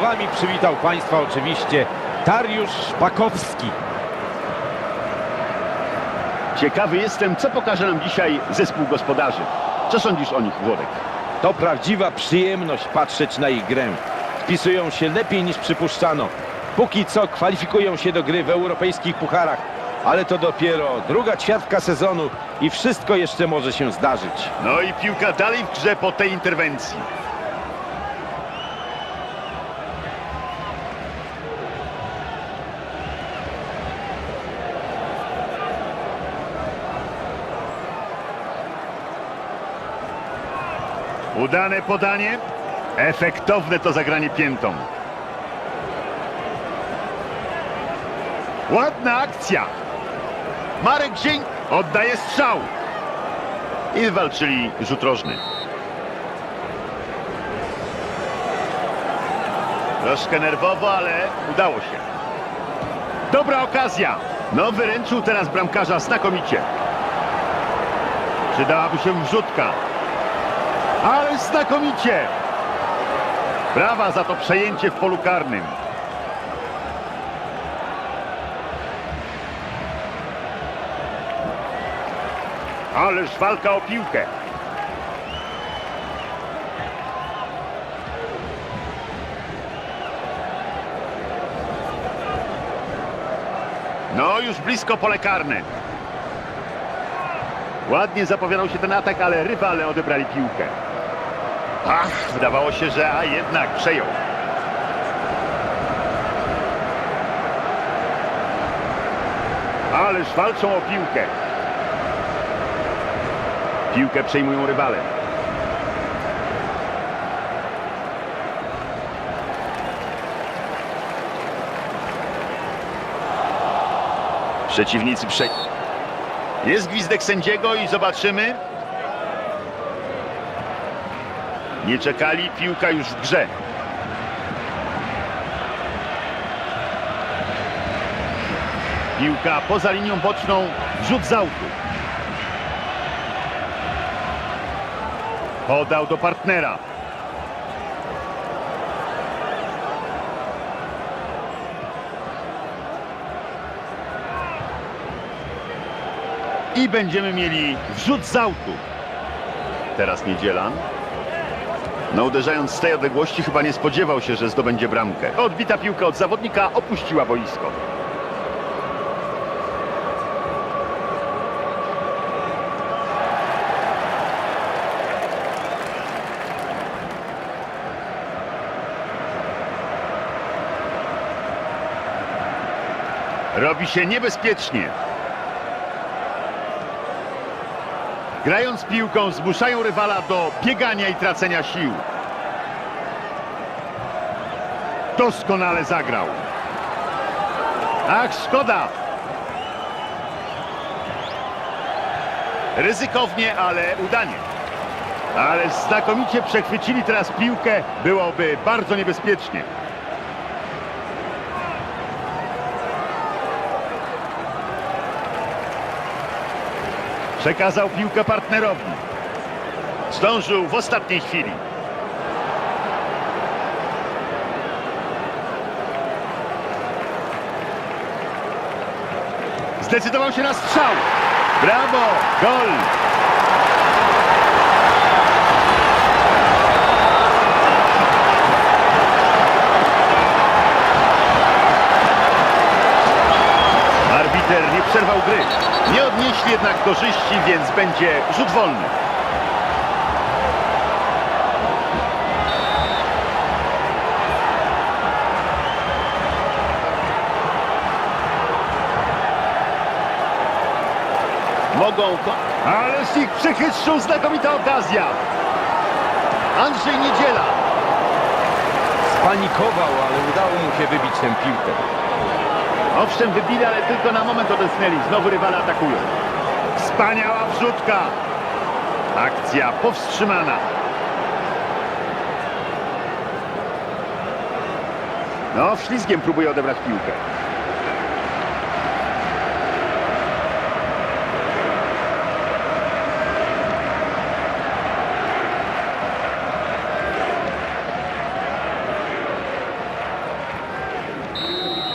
Słowami przywitał Państwa oczywiście Dariusz Szpakowski. Ciekawy jestem, co pokaże nam dzisiaj zespół gospodarzy. Co sądzisz o nich, Włodek? To prawdziwa przyjemność patrzeć na ich grę. Wpisują się lepiej niż przypuszczano. Póki co kwalifikują się do gry w europejskich pucharach, ale to dopiero druga ćwiartka sezonu i wszystko jeszcze może się zdarzyć. No i piłka dalej w grze po tej interwencji. Udane podanie. Efektowne to zagranie piętą. Ładna akcja. Marek Zięk oddaje strzał. I walczyli rzut rożny. Troszkę nerwowo, ale udało się. Dobra okazja. No wyręczył teraz bramkarza znakomicie. Przydałaby się wrzutka. Ale znakomicie. Brawa za to przejęcie w polu karnym. Ależ walka o piłkę. No, już blisko pole karne. Ładnie zapowiadał się ten atak, ale rywale odebrali piłkę. Ach, wydawało się, że a jednak przejął. Ależ walczą o piłkę. Piłkę przejmują rywale. Przeciwnicy prze... Jest gwizdek sędziego i zobaczymy. Nie czekali, piłka już w grze. Piłka poza linią boczną, rzut z autu. Podał do partnera. I będziemy mieli wrzut z autu. Teraz Niedzielan. No uderzając z tej odległości chyba nie spodziewał się, że zdobędzie bramkę. Odbita piłka od zawodnika opuściła boisko. Robi się niebezpiecznie. Grając piłką zmuszają rywala do biegania i tracenia sił. Doskonale zagrał. Ach, szkoda. Ryzykownie, ale udanie. Ale znakomicie przechwycili teraz piłkę. Byłoby bardzo niebezpiecznie. Przekazał piłkę partnerowi. Zdążył w ostatniej chwili. Zdecydował się na strzał. Brawo! Gol! Przerwał gry. Nie odnieśli jednak korzyści, więc będzie rzut wolny. Mogą... Ależ ich przechytrzył znakomita okazja. Andrzej Niedziela. Spanikował, ale udało mu się wybić tę piłkę. Owszem, wybili, ale tylko na moment odetchnęli. Znowu rywale atakują. Wspaniała wrzutka. Akcja powstrzymana. No, ślizgiem próbuje odebrać piłkę.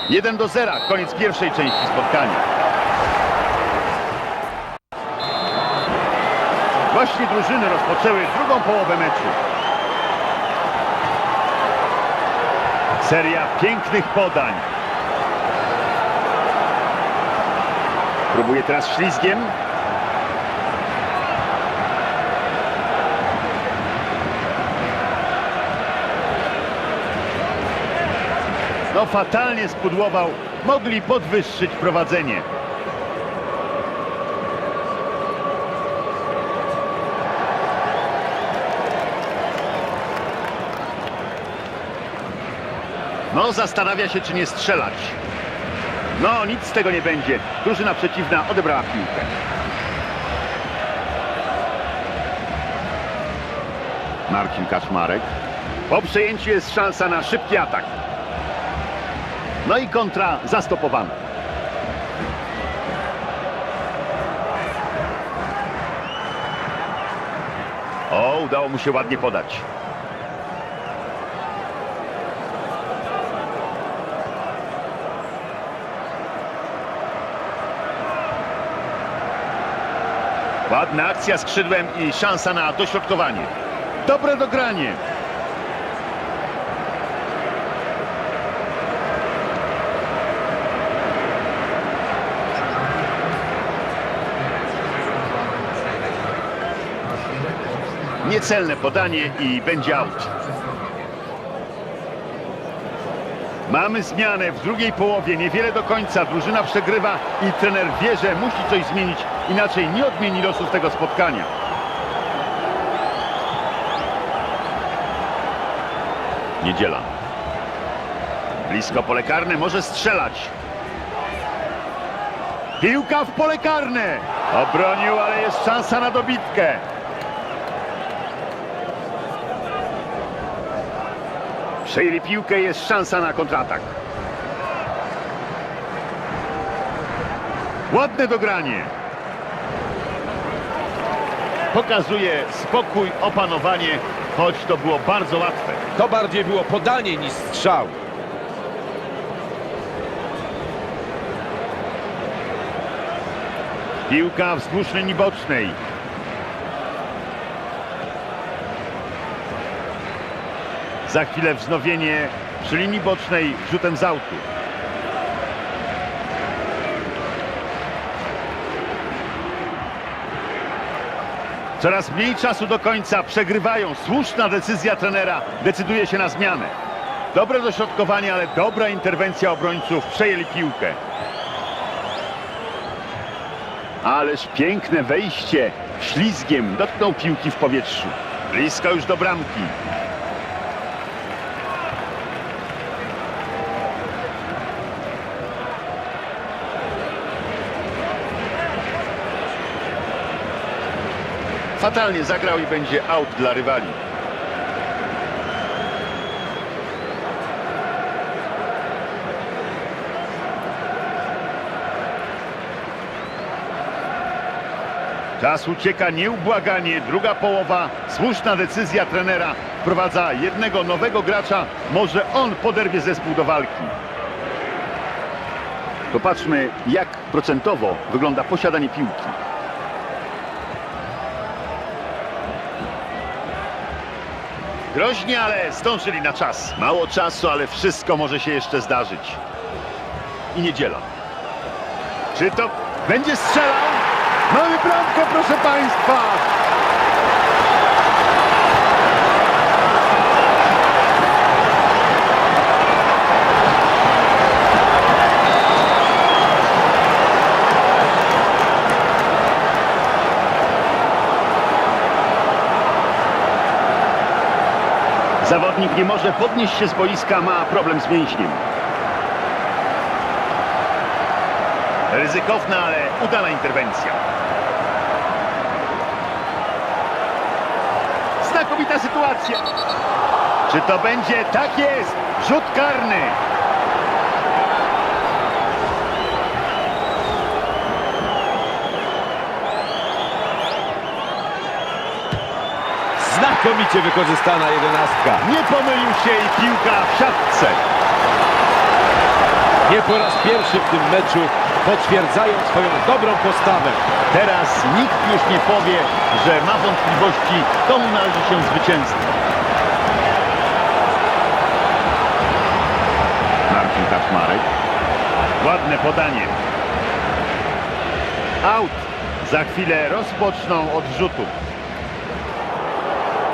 1 do 0, koniec pierwszej części spotkania. Właśnie drużyny rozpoczęły drugą połowę meczu. Seria pięknych podań. Próbuje teraz ślizgiem. No fatalnie spudłował. Mogli podwyższyć prowadzenie. No, zastanawia się, czy nie strzelać. No, nic z tego nie będzie. Drużyna przeciwna odebrała piłkę. Marcin Kaczmarek. Po przejęciu jest szansa na szybki atak. No i kontra zastopowana. O, udało mu się ładnie podać. Ładna akcja skrzydłem i szansa na dośrodkowanie. Dobre dogranie. Niecelne podanie i będzie out. Mamy zmianę w drugiej połowie, niewiele do końca. Drużyna przegrywa i trener wie, że musi coś zmienić, inaczej nie odmieni losów tego spotkania. Niedziela. Blisko pole karne, może strzelać. Piłka w pole karne. Obronił, ale jest szansa na dobitkę. Przejęli piłkę, jest szansa na kontratak. Ładne dogranie. Pokazuje spokój, opanowanie, choć to było bardzo łatwe. To bardziej było podanie niż strzał. Piłka wzdłuż linii bocznej. Za chwilę wznowienie przy linii bocznej rzutem z autu. Coraz mniej czasu do końca, przegrywają. Słuszna decyzja trenera decyduje się na zmianę. Dobre dośrodkowanie, ale dobra interwencja obrońców. Przejęli piłkę. Ależ piękne wejście. Ślizgiem dotknął piłki w powietrzu. Blisko już do bramki. Fatalnie zagrał i będzie out dla rywali. Czas ucieka nieubłaganie. Druga połowa. Słuszna decyzja trenera. Wprowadza jednego nowego gracza. Może on poderwie zespół do walki. Popatrzmy, jak procentowo wygląda posiadanie piłki. Groźnie, ale zdążyli na czas. Mało czasu, ale wszystko może się jeszcze zdarzyć. I niedziela. Czy to będzie strzelał? Mamy bramkę, proszę Państwa! Zawodnik nie może podnieść się z boiska, ma problem z mięśniem. Ryzykowna, ale udana interwencja. Znakomita sytuacja. Czy to będzie? Tak jest! Rzut karny. Znakomicie wykorzystana jedenastka. Nie pomylił się i piłka w siatce. Nie po raz pierwszy w tym meczu potwierdzają swoją dobrą postawę. Teraz nikt już nie powie, że ma wątpliwości, komu należy się zwycięstwo. Marcin Kaczmarek. Ładne podanie. Out. Za chwilę rozpoczną od rzutu.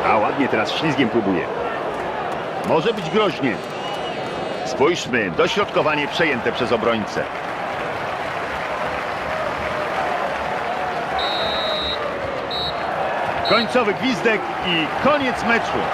A ładnie teraz ślizgiem próbuje. Może być groźnie. Spójrzmy, dośrodkowanie przejęte przez obrońcę. Końcowy gwizdek i koniec meczu.